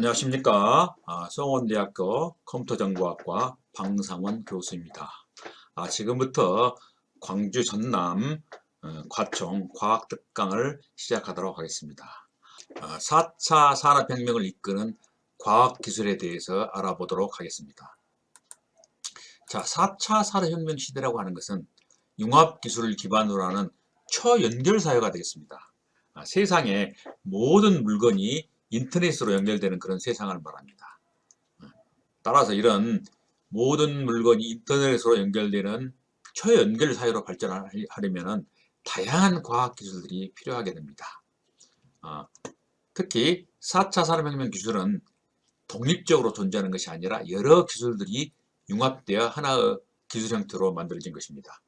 안녕하십니까. 아, 성원대학교 컴퓨터정보학과 방상원 교수입니다. 아, 지금부터 광주 전남 어, 과총 과학특강을 시작하도록 하겠습니다. 아, 4차 산업혁명을 이끄는 과학기술에 대해서 알아보도록 하겠습니다. 자, 4차 산업혁명 시대라고 하는 것은 융합기술을 기반으로 하는 초연결 사회가 되겠습니다. 아, 세상의 모든 물건이 인터넷으로 연결되는 그런 세상을 말합니다. 따라서 이런 모든 물건이 인터넷으로 연결되는 초연결 사회로 발전하려면 다양한 과학기술들이 필요하게 됩니다. 어, 특히 4차 산업혁명 기술은 독립적으로 존재하는 것이 아니라 여러 기술들이 융합되어 하나의 기술 형태로 만들어진 것입니다.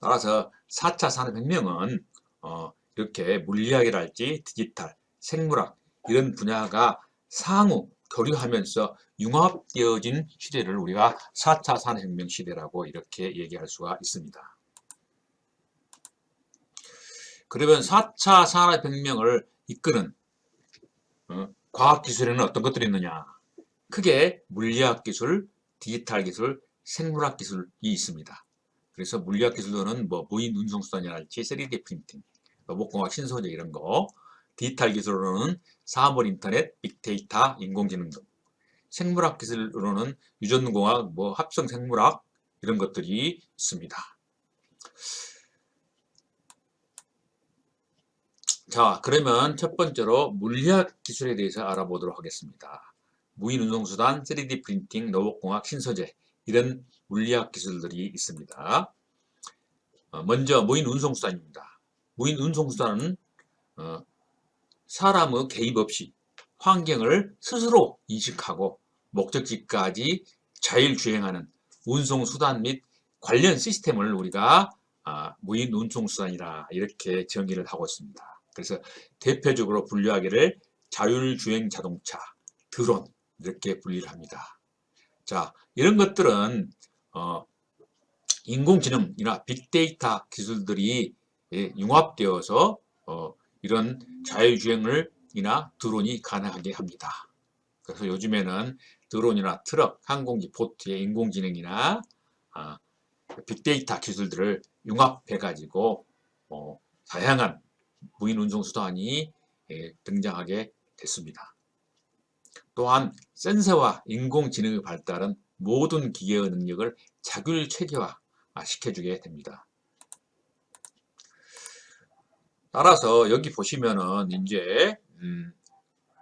따라서 4차 산업혁명은 어, 이렇게 물리학이랄지 디지털, 생물학 이런 분야가 상호 교류하면서 융합되어진 시대를 우리가 4차 산업혁명 시대라고 이렇게 얘기할 수가 있습니다. 그러면 4차 산업혁명을 이끄는 어, 과학기술에는 어떤 것들이 있느냐? 크게 물리학 기술, 디지털 기술, 생물학 기술이 있습니다. 그래서 물리학 기술로는 뭐 무인 운송수단이랄지 3D 프린팅, 로봇공학 신소재 이런 거, 디지털 기술로는 사물 인터넷, 빅데이터, 인공지능 등 생물학 기술로는 유전공학, 뭐 합성 생물학 이런 것들이 있습니다. 자, 그러면 첫 번째로 물리학 기술에 대해서 알아보도록 하겠습니다. 무인 운송수단, 3D 프린팅, 로봇공학, 신소재 이런 물리학 기술들이 있습니다. 어, 먼저 무인 운송수단입니다. 무인 운송수단은 어, 사람의 개입 없이 환경을 스스로 인식하고 목적지까지 자율주행하는 운송수단 및 관련 시스템을 우리가 아, 무인 운송수단이라 이렇게 정의를 하고 있습니다. 그래서 대표적으로 분류하기를 자율주행 자동차, 드론 이렇게 분리를 합니다. 자, 이런 것들은 어, 인공지능이나 빅데이터 기술들이 예, 융합되어서 어, 이런 자율주행을 이나 드론이 가능하게 합니다. 그래서 요즘에는 드론이나 트럭, 항공기, 보트의 인공지능이나 아, 빅데이터 기술들을 융합해 가지고 어, 다양한 무인 운송 수단이 예, 등장하게 됐습니다. 또한 센서와 인공지능의 발달은 모든 기계의 능력을 자율 체계화 시켜주게 됩니다. 따라서 여기 보시면은 이제 음,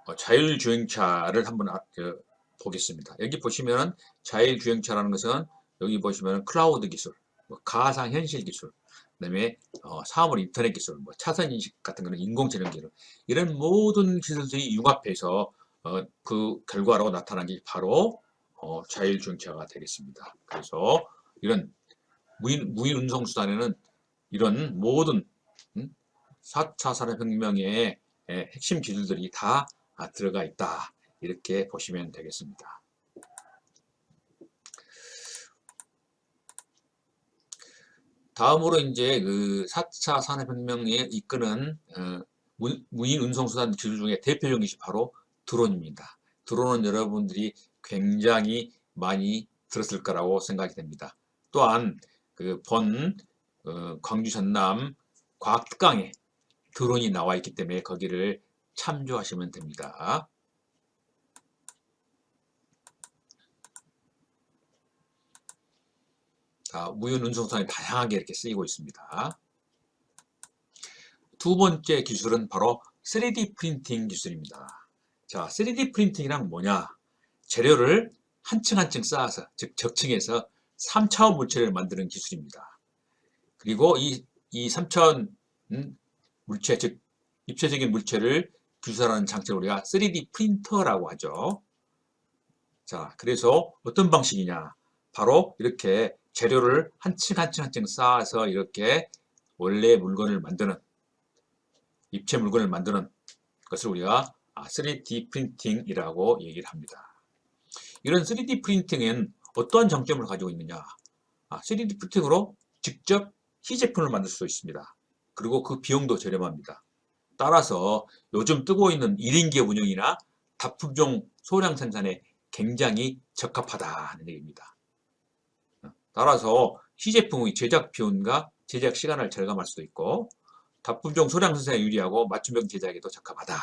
어, 자율주행차를 한번 아, 그, 보겠습니다. 여기 보시면은 자율주행차라는 것은 여기 보시면은 클라우드 기술, 뭐 가상현실 기술, 그다음에 어, 사물 인터넷 기술, 뭐 차선 인식 같은 거는 인공지능 기술 이런 모든 기술들이 융합해서 어, 그 결과로 나타난 게 바로 어, 자율주행차가 되겠습니다. 그래서 이런 무인, 무인 운송 수단에는 이런 모든 음? 4차 산업혁명의 핵심 기술들이 다 들어가 있다. 이렇게 보시면 되겠습니다. 다음으로 이제 그 4차 산업혁명에 이끄는 어, 무인 운송수단 기술 중에 대표적인 것이 바로 드론입니다. 드론은 여러분들이 굉장히 많이 들었을 거라고 생각이 됩니다. 또한 그본 어, 광주 전남 과학특강에 드론이 나와 있기 때문에 거기를 참조하시면 됩니다. 자, 무인 운송선이 다양하게 이렇게 쓰이고 있습니다. 두 번째 기술은 바로 3D 프린팅 기술입니다. 자, 3D 프린팅이란 뭐냐? 재료를 한 층 한 층 쌓아서, 즉 적층에서 3차원 물체를 만드는 기술입니다. 그리고 이, 이 3차원 음, 물체, 즉 입체적인 물체를 규설하는 장치를 우리가 3D 프린터라고 하죠. 자, 그래서 어떤 방식이냐? 바로 이렇게 재료를 한 층 한 층 한 층 쌓아서 이렇게 원래 물건을 만드는 입체 물건을 만드는 것을 우리가 3D 아, 프린팅이라고 얘기를 합니다. 이런 3D 프린팅은 어떠한 장점을 가지고 있느냐? 3D 아, 프린팅으로 직접 희제품을 만들 수 있습니다. 그리고 그 비용도 저렴합니다. 따라서 요즘 뜨고 있는 1인 기업 운영이나 다품종 소량 생산에 굉장히 적합하다는 얘기입니다. 따라서 시제품의 제작 비용과 제작 시간을 절감할 수도 있고 다품종 소량 생산에 유리하고 맞춤형 제작에도 적합하다.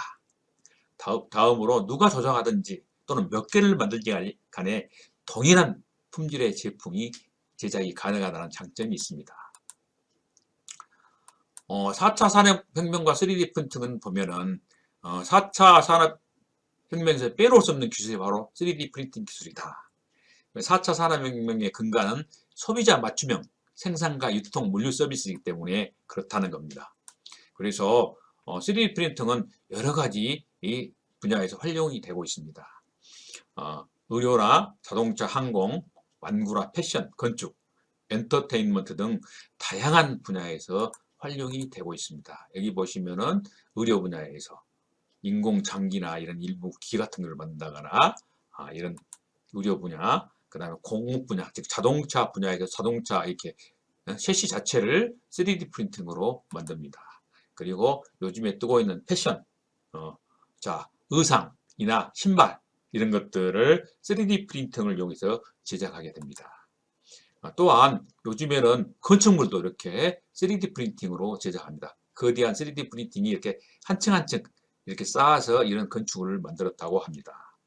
다음, 다음으로 누가 조정하든지 또는 몇 개를 만들지 간에 동일한 품질의 제품이 제작이 가능하다는 장점이 있습니다. 어, 4차 산업혁명과 3D 프린팅은 보면은 어, 4차 산업혁명에서 빼놓을 수 없는 기술이 바로 3D 프린팅 기술이다. 4차 산업혁명의 근간은 소비자 맞춤형 생산과 유통 물류 서비스이기 때문에 그렇다는 겁니다. 그래서 어, 3D 프린팅은 여러 가지 이 분야에서 활용이 되고 있습니다. 어, 의료나 자동차, 항공, 완구나 패션, 건축, 엔터테인먼트 등 다양한 분야에서 활용이 되고 있습니다. 여기 보시면은 의료 분야에서 인공장기나 이런 일부 기 같은 걸 만든다거나 아, 이런 의료 분야, 그 다음에 공업 분야, 즉 자동차 분야에서 자동차 이렇게 셰시 자체를 3D 프린팅으로 만듭니다. 그리고 요즘에 뜨고 있는 패션, 어, 자 의상이나 신발 이런 것들을 3D 프린팅을 이용해서 제작하게 됩니다. 아, 또한 요즘에는 건축물도 이렇게 3D 프린팅으로 제작합니다. 거대한 3D 프린팅이 이렇게 한 층 한 층 이렇게 쌓아서 이런 건축을 만들었다고 합니다.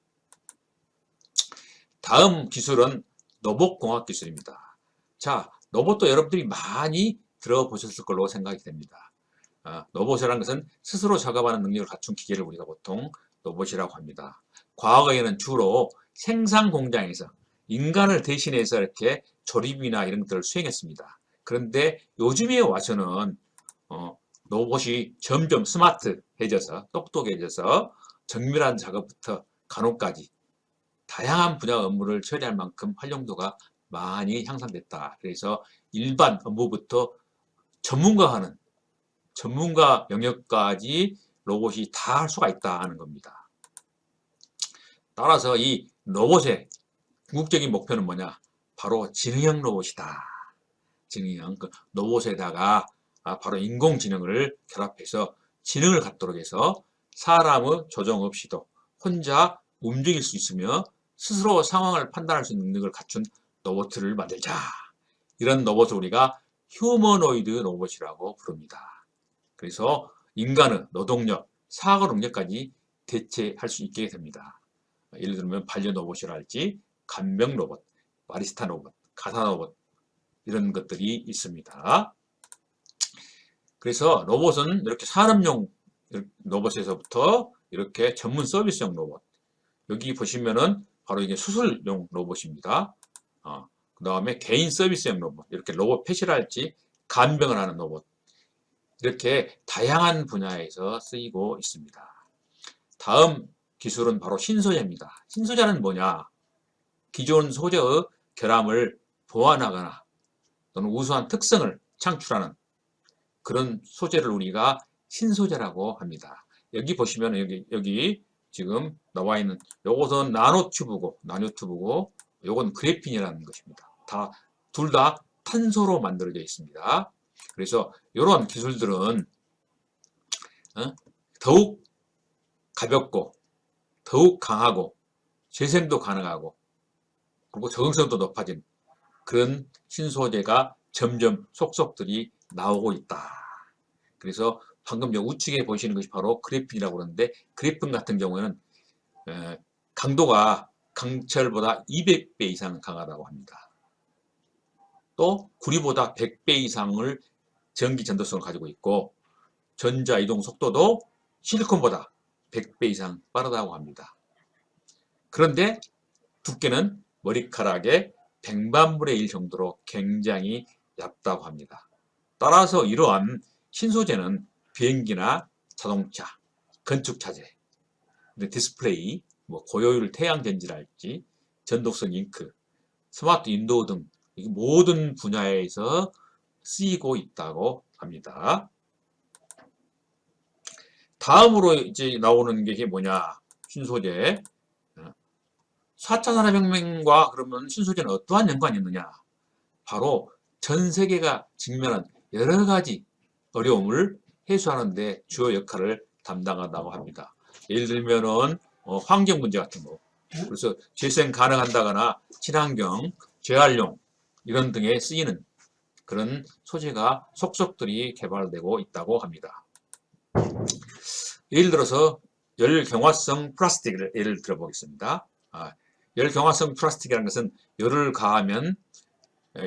다음 기술은 로봇공학 기술입니다. 자, 로봇도 여러분들이 많이 들어보셨을 걸로 생각이 됩니다. 아, 로봇이라는 것은 스스로 작업하는 능력을 갖춘 기계를 우리가 보통 로봇이라고 합니다. 과거에는 주로 생산 공장에서 인간을 대신해서 이렇게 조립이나 이런 것들을 수행했습니다. 그런데 요즘에 와서는 어, 로봇이 점점 스마트해져서 똑똑해져서 정밀한 작업부터 간혹까지 다양한 분야 업무를 처리할 만큼 활용도가 많이 향상됐다. 그래서 일반 업무부터 전문가하는 전문가 영역까지 로봇이 다 할 수가 있다 하는 겁니다. 따라서 이 로봇의 궁극적인 목표는 뭐냐? 바로 지능형 로봇이다. 지능형 그 로봇에다가 아, 바로 인공지능을 결합해서 지능을 갖도록 해서 사람의 조정 없이도 혼자 움직일 수 있으며 스스로 상황을 판단할 수 있는 능력을 갖춘 로봇을 만들자. 이런 로봇을 우리가 휴머노이드 로봇이라고 부릅니다. 그래서 인간의 노동력, 사고 능력까지 대체할 수 있게 됩니다. 예를 들면 반려 로봇이랄지 간병 로봇, 바리스타 로봇, 가사 로봇 이런 것들이 있습니다. 그래서 로봇은 이렇게 산업용 로봇에서부터 이렇게 전문 서비스용 로봇 여기 보시면은 바로 이게 수술용 로봇입니다. 어, 그 다음에 개인 서비스용 로봇 이렇게 로봇 펫이랄지 간병을 하는 로봇 이렇게 다양한 분야에서 쓰이고 있습니다. 다음 기술은 바로 신소재입니다. 신소재는 뭐냐? 기존 소재의 결함을 보완하거나 또는 우수한 특성을 창출하는 그런 소재를 우리가 신소재라고 합니다. 여기 보시면 여기 여기 지금 나와 있는 요것은 나노튜브고 나노튜브고 요건 그래핀이라는 것입니다. 다 둘 다 탄소로 만들어져 있습니다. 그래서 이런 기술들은 어? 더욱 가볍고 더욱 강하고 재생도 가능하고 그리고 적응성도 높아진 그런 신소재가 점점 속속들이 나오고 있다. 그래서 방금 여 우측에 보시는 것이 바로 그래핀이라고 그러는데 그래핀 같은 경우에는 강도가 강철보다 200배 이상 강하다고 합니다. 또 구리보다 100배 이상을 전기 전도성을 가지고 있고 전자 이동 속도도 실리콘보다 100배 이상 빠르다고 합니다. 그런데 두께는 머리카락의 백만분의 1 정도로 굉장히 얇다고 합니다. 따라서 이러한 신소재는 비행기나 자동차, 건축차재, 디스플레이, 뭐 고효율 태양 전지랄지, 전독성 잉크, 스마트 인도어 등 모든 분야에서 쓰이고 있다고 합니다. 다음으로 이제 나오는 게 뭐냐? 신소재. 4차 산업혁명과 그러면 신소재는 어떠한 연관이 있느냐? 바로 전 세계가 직면한 여러 가지 어려움을 해소하는 데 주요 역할을 담당한다고 합니다. 예를 들면은 어, 환경 문제 같은 거. 그래서 재생 가능한다거나 친환경, 재활용 이런 등에 쓰이는 그런 소재가 속속들이 개발되고 있다고 합니다. 예를 들어서 열경화성 플라스틱을 예를 들어 보겠습니다. 아, 열경화성 플라스틱이라는 것은 열을 가하면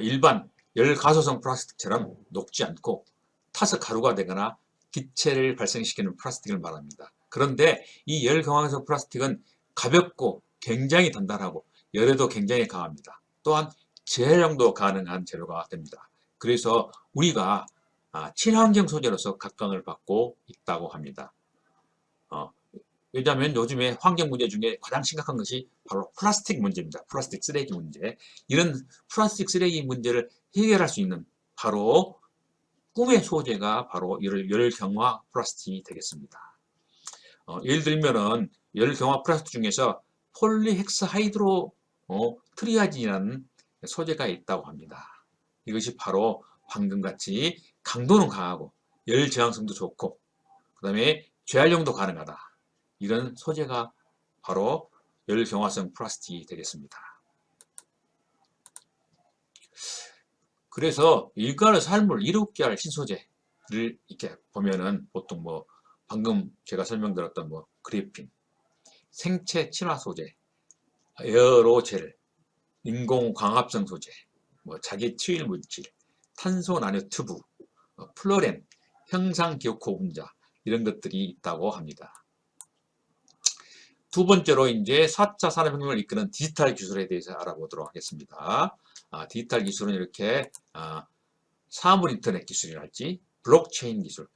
일반 열 가소성 플라스틱처럼 녹지 않고 타서 가루가 되거나 기체를 발생시키는 플라스틱을 말합니다. 그런데 이 열 경화성 플라스틱은 가볍고 굉장히 단단하고 열에도 굉장히 강합니다. 또한 재활용도 가능한 재료가 됩니다. 그래서 우리가 아, 친환경 소재로서 각광을 받고 있다고 합니다. 어, 왜냐하면 요즘에 환경 문제 중에 가장 심각한 것이 바로 플라스틱 문제입니다. 플라스틱 쓰레기 문제. 이런 플라스틱 쓰레기 문제를 해결할 수 있는 바로 꿈의 소재가 바로 열, 열경화 플라스틱이 되겠습니다. 어, 예를 들면은 열 경화 플라스틱 중에서 폴리헥스 하이드로 어, 트리아진이라는 소재가 있다고 합니다. 이것이 바로 방금같이 강도는 강하고 열 저항성도 좋고 그 다음에 재활용도 가능하다. 이런 소재가 바로 열경화성 플라스틱이 되겠습니다. 그래서 일가의 삶을 이롭게 할 신소재를 이렇게 보면은 보통 뭐 방금 제가 설명드렸던 뭐 그래핀, 생체 친화 소재, 에어로젤, 인공 광합성 소재, 뭐 자기 치일 물질, 탄소 나노 튜브, 어, 플로렌, 형상 기억호 분자 이런 것들이 있다고 합니다. 두 번째로 이제 4차 산업혁명을 이끄는 디지털 기술에 대해서 알아보도록 하겠습니다. 아, 디지털 기술은 이렇게 아, 사물 인터넷 기술이랄지 블록체인 기술,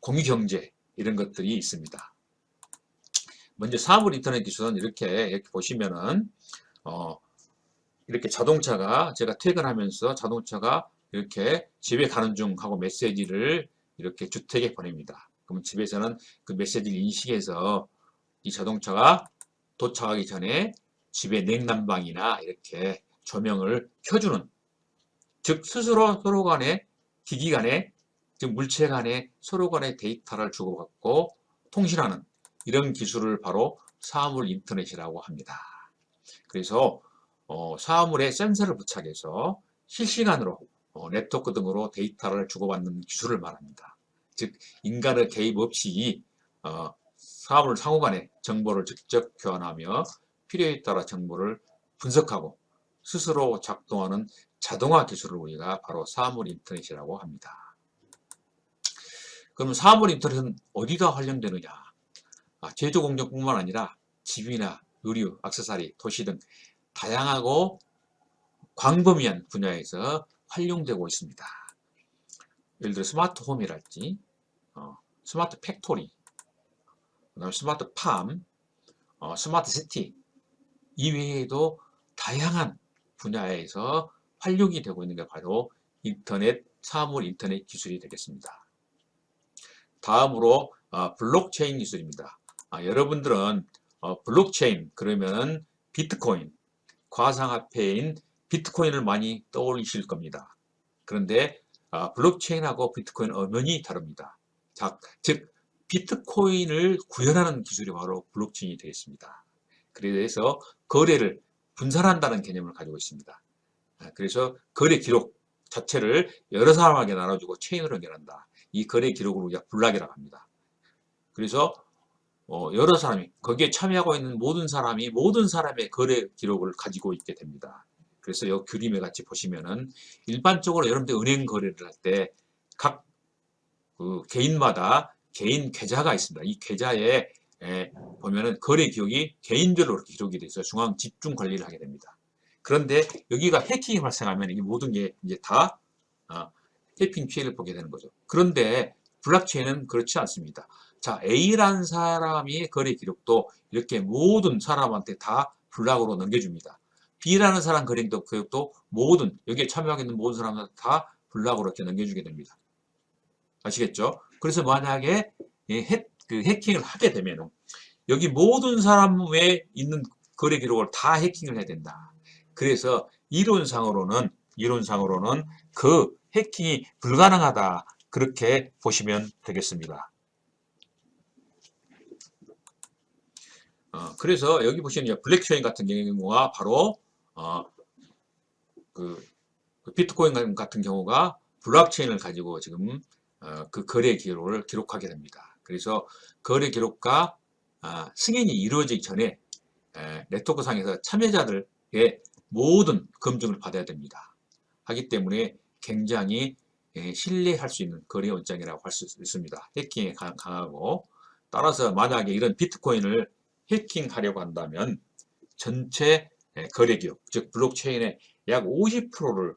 공유경제 이런 것들이 있습니다. 먼저 사물 인터넷 기술은 이렇게, 이렇게 보시면은 어, 이렇게 자동차가 제가 퇴근하면서 자동차가 이렇게 집에 가는 중 하고 메시지를 이렇게 주택에 보냅니다. 그럼 집에서는 그 메시지를 인식해서 이 자동차가 도착하기 전에 집의 냉난방이나 이렇게 조명을 켜주는 즉 스스로 서로 간에 기기 간에 즉 물체 간에 서로 간에 데이터를 주고받고 통신하는 이런 기술을 바로 사물 인터넷이라고 합니다. 그래서 어, 사물에 센서를 부착해서 실시간으로 어, 네트워크 등으로 데이터를 주고받는 기술을 말합니다. 즉 인간의 개입 없이 어, 사물 상호간에 정보를 직접 교환하며 필요에 따라 정보를 분석하고 스스로 작동하는 자동화 기술을 우리가 바로 사물 인터넷이라고 합니다. 그럼 사물 인터넷은 어디다 활용되느냐? 아, 제조 공정뿐만 아니라 집이나 의류, 액세서리, 도시 등 다양하고 광범위한 분야에서 활용되고 있습니다. 예를 들어 스마트 홈이랄지, 어, 스마트 팩토리, 그다음 스마트 팜, 어, 스마트 시티 이외에도 다양한 분야에서 활용이 되고 있는 게 바로 인터넷 사물 인터넷 기술이 되겠습니다. 다음으로 어, 블록체인 기술입니다. 아, 여러분들은 어, 블록체인 그러면 비트코인, 과상화폐인 비트코인을 많이 떠올리실 겁니다. 그런데 아, 블록체인하고 비트코인 엄연히 다릅니다. 자, 즉 비트코인을 구현하는 기술이 바로 블록체인이 되겠습니다. 그래서 거래를 분산한다는 개념을 가지고 있습니다. 아, 그래서 거래 기록 자체를 여러 사람에게 나눠주고 체인으로 연결한다. 이 거래 기록을 우리가 블락이라고 합니다. 그래서 어, 여러 사람이 거기에 참여하고 있는 모든 사람이 모든 사람의 거래 기록을 가지고 있게 됩니다. 그래서 이 그림에 같이 보시면은 일반적으로 여러분들 은행 거래를 할 때 각 그 개인마다 개인 계좌가 있습니다. 이 계좌에 에, 보면은 거래 기록이 개인별로 기록이 돼서 중앙 집중 관리를 하게 됩니다. 그런데 여기가 해킹이 발생하면 이 모든 게 이제 다 어, 해킹 피해를 보게 되는 거죠. 그런데 블록체인은 그렇지 않습니다. 자, A라는 사람이 거래 기록도 이렇게 모든 사람한테 다 블락으로 넘겨줍니다. B라는 사람 거래 기록도 모든 여기에 참여하게 있는 모든 사람한테 다 블락으로 이렇게 넘겨주게 됩니다. 아시겠죠? 그래서 만약에 해, 그 해킹을 하게 되면 여기 모든 사람에 있는 거래 기록을 다 해킹을 해야 된다. 그래서 이론상으로는 이론상으로는 그 해킹이 불가능하다. 그렇게 보시면 되겠습니다. 어, 그래서 여기 이제 블랙체인 같은 경우가 바로 어, 그, 그 비트코인 같은 경우가 블록체인을 가지고 지금 어, 그 거래 기록을 기록하게 됩니다. 그래서 거래 기록과 아, 승인이 이루어지기 전에 에, 네트워크 상에서 참여자들의 모든 검증을 받아야 됩니다. 하기 때문에 굉장히 예, 신뢰할 수 있는 거래 원장이라고 할 수 있습니다. 해킹에 강- 강하고 따라서 만약에 이런 비트코인을 해킹하려고 한다면 전체 예, 거래 기록, 즉 블록체인의 약 50%를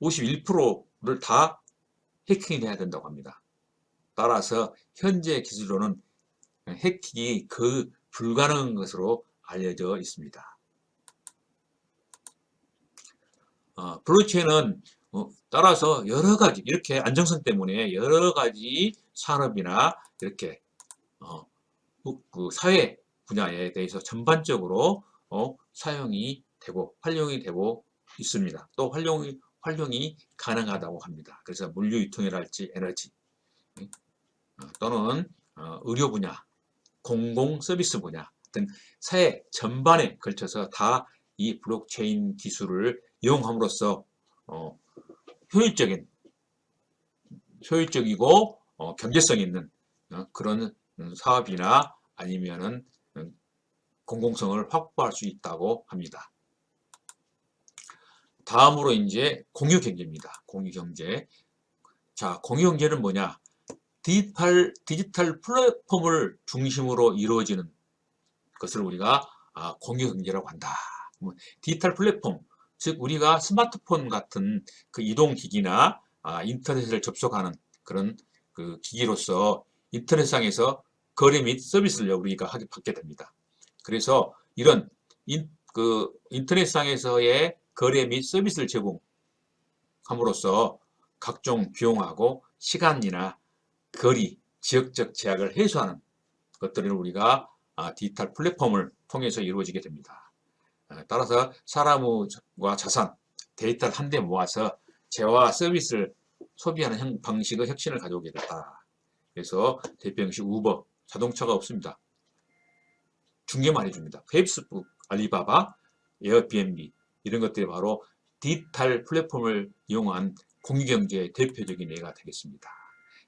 51%를 다 해킹이 해야 된다고 합니다. 따라서 현재 기술로는 해킹이 그 불가능한 것으로 알려져 있습니다. 어, 블록체인은 어, 따라서 여러 가지 이렇게 안정성 때문에 여러 가지 산업이나 이렇게 어, 그- 그 사회 분야에 대해서 전반적으로 어, 사용이 되고 활용이 되고 있습니다. 또 활용이 활용이 가능하다고 합니다. 그래서 물류 유통이랄지 에너지 어, 또는 어, 의료 분야, 공공 서비스 분야 등 사회 전반에 걸쳐서 다 이 블록체인 기술을 이용함으로써 어, 효율적인 효율적이고 어, 경제성 있는 어, 그런 음, 사업이나 아니면은 음, 공공성을 확보할 수 있다고 합니다. 다음으로 이제 공유 경제입니다. 공유 경제. 자, 공유 경제는 뭐냐? 디지털 디지털 플랫폼을 중심으로 이루어지는 것을 우리가 아, 공유 경제라고 한다. 뭐, 디지털 플랫폼, 즉 우리가 스마트폰 같은 그 이동 기기나 아, 인터넷을 접속하는 그런 그 기기로서 인터넷상에서 거래 및 서비스를 우리가 하게 받게 됩니다. 그래서 이런 인, 그 인터넷상에서의 거래 및 서비스를 제공함으로써 각종 비용하고 시간이나 거리, 지역적 제약을 해소하는 것들을 우리가 아, 디지털 플랫폼을 통해서 이루어지게 됩니다. 아, 따라서 사람과 자산, 데이터를 한데 모아서 재화와 서비스를 소비하는 형- 방식의 혁신을 가져오게 됐다. 그래서 대표 형식 우버, 자동차가 없습니다. 중개만 해줍니다. 페이스북, 알리바바, 에어비앤비 이런 것들이 바로 디지털 플랫폼을 이용한 공유경제의 대표적인 예가 되겠습니다.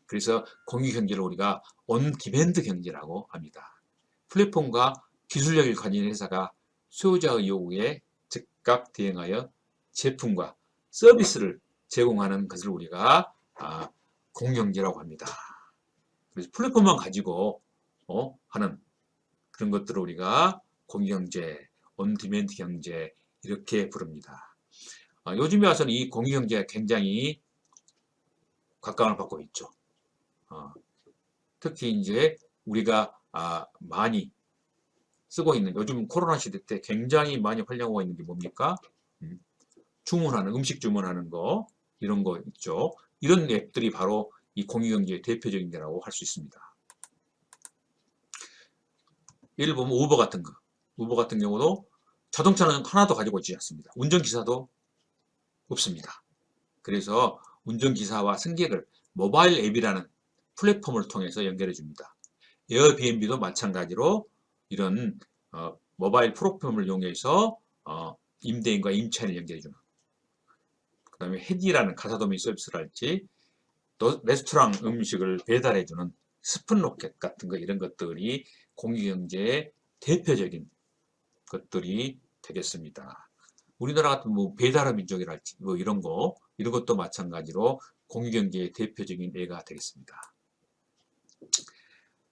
그래서 공유경제를 우리가 온디맨드 경제라고 합니다. 플랫폼과 기술력을 가진 회사가 수요자의 요구에 즉각 대응하여 제품과 서비스를 제공하는 것을 우리가 아, 공유경제라고 합니다. 그래서 플랫폼만 가지고 어, 하는 그런 것들을 우리가 공유경제, 온디맨드 경제 이렇게 부릅니다. 아, 요즘에 와서는 이 공유경제가 굉장히 각광을 받고 있죠. 어, 특히 이제 우리가 아, 많이 쓰고 있는 요즘 코로나 시대 때 굉장히 많이 활용하고 있는 게 뭡니까? 음, 주문하는 음식 주문하는 거 이런 거 있죠. 이런 앱들이 바로 이 공유경제의 대표적인 게라고 할 수 있습니다. 예를 보면 우버 같은 거. 우버 같은 경우도 자동차는 하나도 가지고 있지 않습니다. 운전기사도 없습니다. 그래서 운전기사와 승객을 모바일 앱이라는 플랫폼을 통해서 연결해 줍니다. 에어비앤비도 마찬가지로 이런 어, 모바일 플랫폼을 이용해서 어, 임대인과 임차인을 연결해 주는 그 다음에 헤디라는 가사도메인 서비스를 할지 또 레스토랑 음식을 배달해 주는 스푼 로켓 같은 거 이런 것들이 공유경제의 대표적인 것들이 되겠습니다. 우리나라 같은 뭐 배달의 민족이랄지 뭐 이런 거 이런 것도 마찬가지로 공유경제의 대표적인 예가 되겠습니다.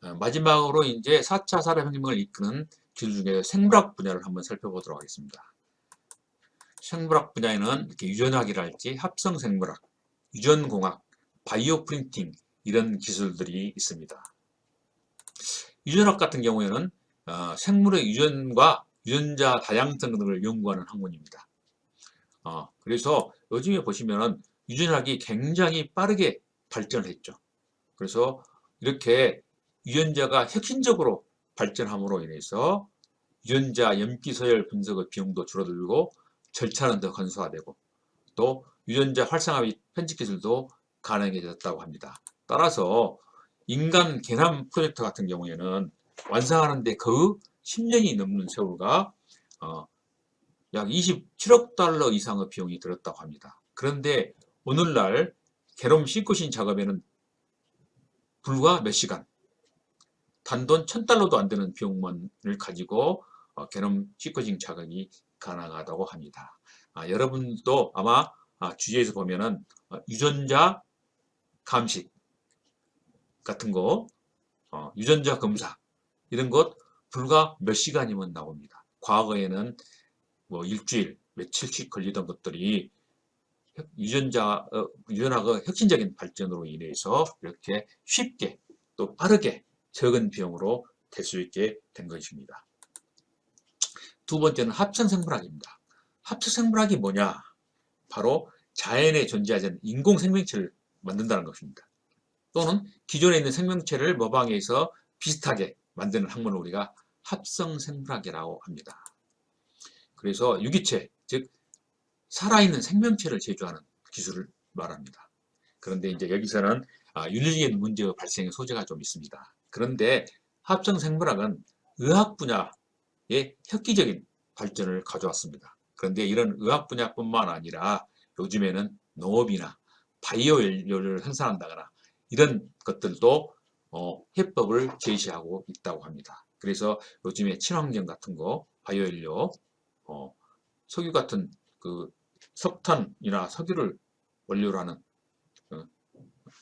어, 마지막으로 이제 4차 산업혁명을 이끄는 기술 중에 생물학 분야를 한번 살펴보도록 하겠습니다. 생물학 분야에는 이렇게 유전학이랄지 합성 생물학, 유전공학, 바이오 프린팅 이런 기술들이 있습니다. 유전학 같은 경우에는 어, 생물의 유전과 유전자 다양성 등을 연구하는 학문입니다. 어, 그래서 요즘에 보시면은 유전학이 굉장히 빠르게 발전을 했죠. 그래서 이렇게 유전자가 혁신적으로 발전함으로 인해서 유전자 염기 서열 분석의 비용도 줄어들고 절차는 더 간소화되고 또 유전자 활성화 및 편집 기술도 가능해졌다고 합니다. 따라서 인간 개남 프로젝트 같은 경우에는 완성하는데 그 10년이 넘는 세월과 어, 약 27억 달러 이상의 비용이 들었다고 합니다. 그런데 오늘날 게놈 시코신 작업에는 불과 몇 시간, 단돈 1000달러도 안 되는 비용만을 가지고 어, 게놈 시코싱 작업이 가능하다고 합니다. 아, 여러분도 아마 아, 주위에서 보면은 어, 유전자 감식 같은 거, 어, 유전자 검사 이런 것 불과 몇 시간이면 나옵니다. 과거에는 뭐 일주일, 며칠씩 걸리던 것들이 혁- 유전자, 어, 유전학의 혁신적인 발전으로 인해서 이렇게 쉽게 또 빠르게 적은 비용으로 될 수 있게 된 것입니다. 두 번째는 합성생물학입니다. 합성생물학이 뭐냐? 바로 자연에 존재하지 않는 인공 생명체를 만든다는 것입니다. 또는 기존에 있는 생명체를 모방해서 비슷하게 만드는 학문을 우리가 합성생물학이라고 합니다. 그래서 유기체, 즉 살아있는 생명체를 제조하는 기술을 말합니다. 그런데 이제 여기서는 아, 윤리적인 문제 발생의 소재가 좀 있습니다. 그런데 합성생물학은 의학 분야의 획기적인 발전을 가져왔습니다. 그런데 이런 의학 분야뿐만 아니라 요즘에는 농업이나 바이오 연료를 생산한다거나 이런 것들도 어, 해법을 제시하고 있다고 합니다. 그래서 요즘에 친환경 같은 거, 바이오 연료, 어, 석유 같은 그 석탄이나 석유를 원료로 하는 어,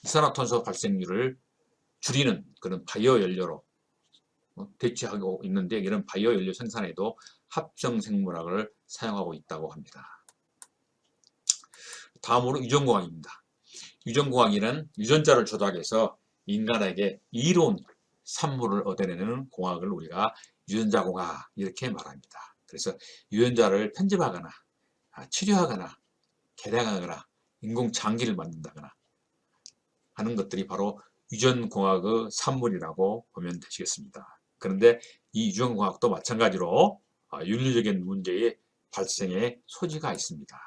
이산화탄소 발생률을 줄이는 그런 바이오 연료로 어, 대체하고 있는데 이런 바이오 연료 생산에도 합성 생물학을 사용하고 있다고 합니다. 다음으로 유전공학입니다. 유전공학이란 유전자를 조작해서 인간에게 이로운 산물을 얻어내는 공학을 우리가 유전자 공학 이렇게 말합니다. 그래서 유전자를 편집하거나 아, 치료하거나 개량하거나 인공장기를 만든다거나 하는 것들이 바로 유전공학의 산물이라고 보면 되시겠습니다. 그런데 이 유전공학도 마찬가지로 아, 윤리적인 문제의 발생의 소지가 있습니다.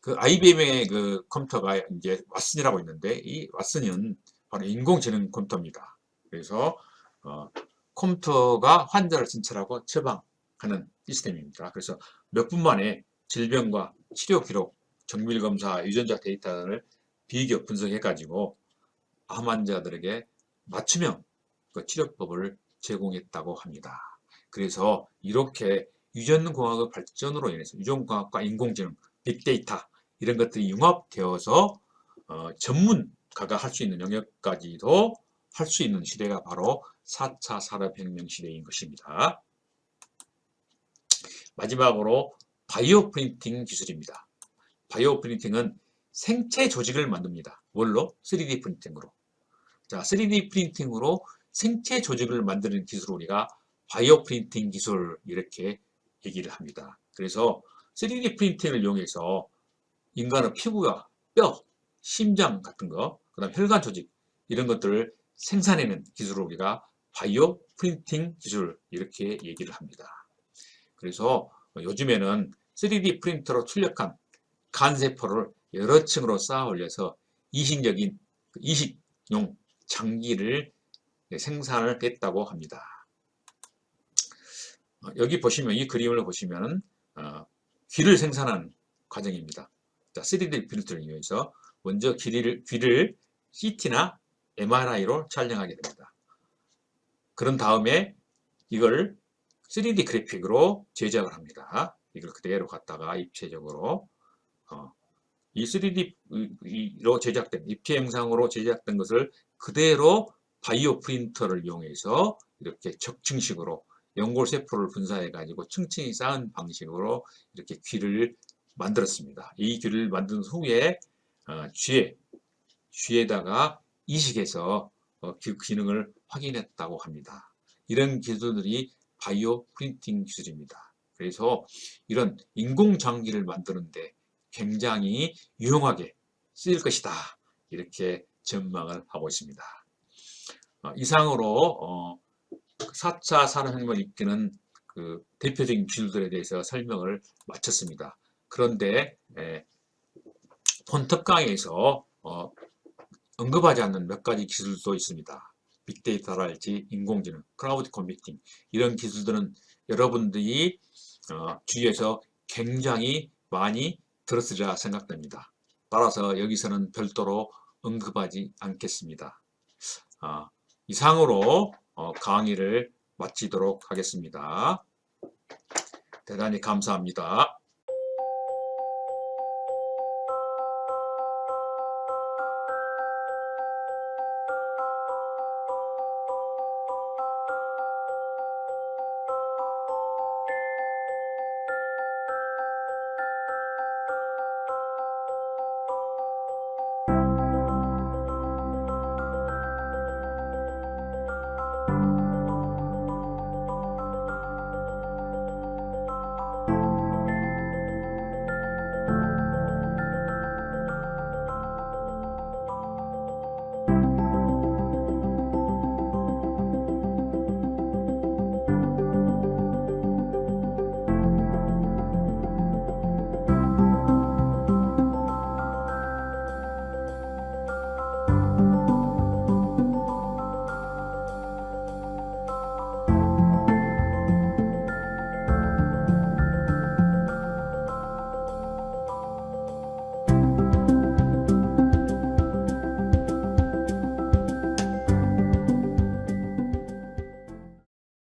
그 IBM의 그 컴퓨터가 이제 왓슨이라고 있는데 이 왓슨은 바로 인공지능 컴퓨터입니다. 그래서 어, 컴퓨터가 환자를 진찰하고 처방하는 시스템입니다. 그래서 몇 분 만에 질병과 치료 기록, 정밀 검사, 유전자 데이터를 비교 분석해 가지고 암 환자들에게 맞춤형 그 치료법을 제공했다고 합니다. 그래서 이렇게 유전공학의 발전으로 인해서 유전공학과 인공지능, 빅데이터 이런 것들이 융합되어서 어, 전문 가가 할수 있는 영역까지도 할 수 있는 시대가 바로 4차 산업혁명 시대인 것입니다. 마지막으로 바이오 프린팅 기술입니다. 바이오 프린팅은 생체 조직을 만듭니다. 뭘로? 3D 프린팅으로. 자, 3D 프린팅으로 생체 조직을 만드는 기술을 우리가 바이오 프린팅 기술 이렇게 얘기를 합니다. 그래서 3D 프린팅을 이용해서 인간의 피부와 뼈, 심장 같은 거, 그 다음 혈관 조직 이런 것들을 생산해내는 기술을 우리가 바이오 프린팅 기술 이렇게 얘기를 합니다. 그래서 요즘에는 3D 프린터로 출력한 간세포를 여러 층으로 쌓아 올려서 이식적인 그 이식용 장기를 생산을 했다고 합니다. 어, 여기 보시면 이 그림을 보시면 어, 귀를 생산하는 과정입니다. 자, 3D 프린터를 이용해서 먼저 귀를, 귀를 CT나 MRI로 촬영하게 됩니다. 그런 다음에 이걸 3D 그래픽으로 제작을 합니다. 이걸 그대로 갖다가 입체적으로 어, 이 3D로 제작된 입체 영상으로 제작된 것을 그대로 바이오 프린터를 이용해서 이렇게 적층식으로 연골 세포를 분사해 가지고 층층이 쌓은 방식으로 이렇게 귀를 만들었습니다. 이 귀를 만든 후에 어, 쥐에 쥐에다가 이식해서 어, 그 기능을 확인했다고 합니다. 이런 기술들이 바이오 프린팅 기술입니다. 그래서 이런 인공장기를 만드는데 굉장히 유용하게 쓰일 것이다. 이렇게 전망을 하고 있습니다. 어, 이상으로 어, 4차 산업혁명을 이끄는 그 대표적인 기술들에 대해서 설명을 마쳤습니다. 그런데 에, 본 특강에서 어, 언급하지 않는 몇 가지 기술도 있습니다. 빅데이터랄지 인공지능, 클라우드 컴퓨팅 이런 기술들은 여러분들이 어, 주위에서 굉장히 많이 들었으리라 생각됩니다. 따라서 여기서는 별도로 언급하지 않겠습니다. 아, 이상으로 어, 강의를 마치도록 하겠습니다. 대단히 감사합니다.